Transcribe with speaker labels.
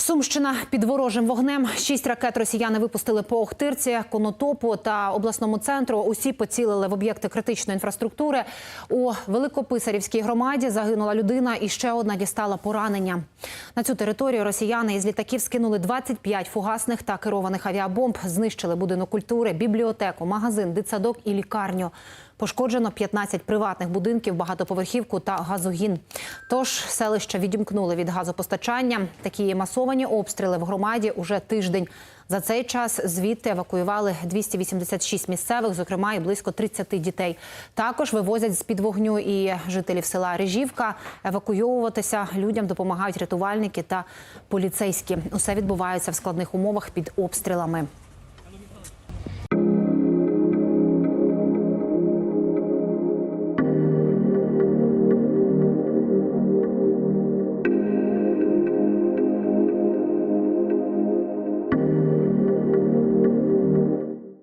Speaker 1: Сумщина під ворожим вогнем. Шість ракет росіяни випустили по Охтирці, Конотопу та обласному центру. Усі поцілили в об'єкти критичної інфраструктури. У Великописарівській громаді загинула людина і ще одна дістала поранення. На цю територію росіяни із літаків скинули 25 фугасних та керованих авіабомб. Знищили будинок культури, бібліотеку, магазин, дитсадок і лікарню. Пошкоджено 15 приватних будинків, багатоповерхівку та газогін. Тож селище відімкнули від газопостачання. Такі масовані обстріли в громаді уже тиждень. За цей час звідти евакуювали 286 місцевих, зокрема і близько 30 дітей. Також вивозять з під вогню і жителів села Режівка. Евакуйовуватися людям допомагають рятувальники та поліцейські. Усе відбувається в складних умовах під обстрілами.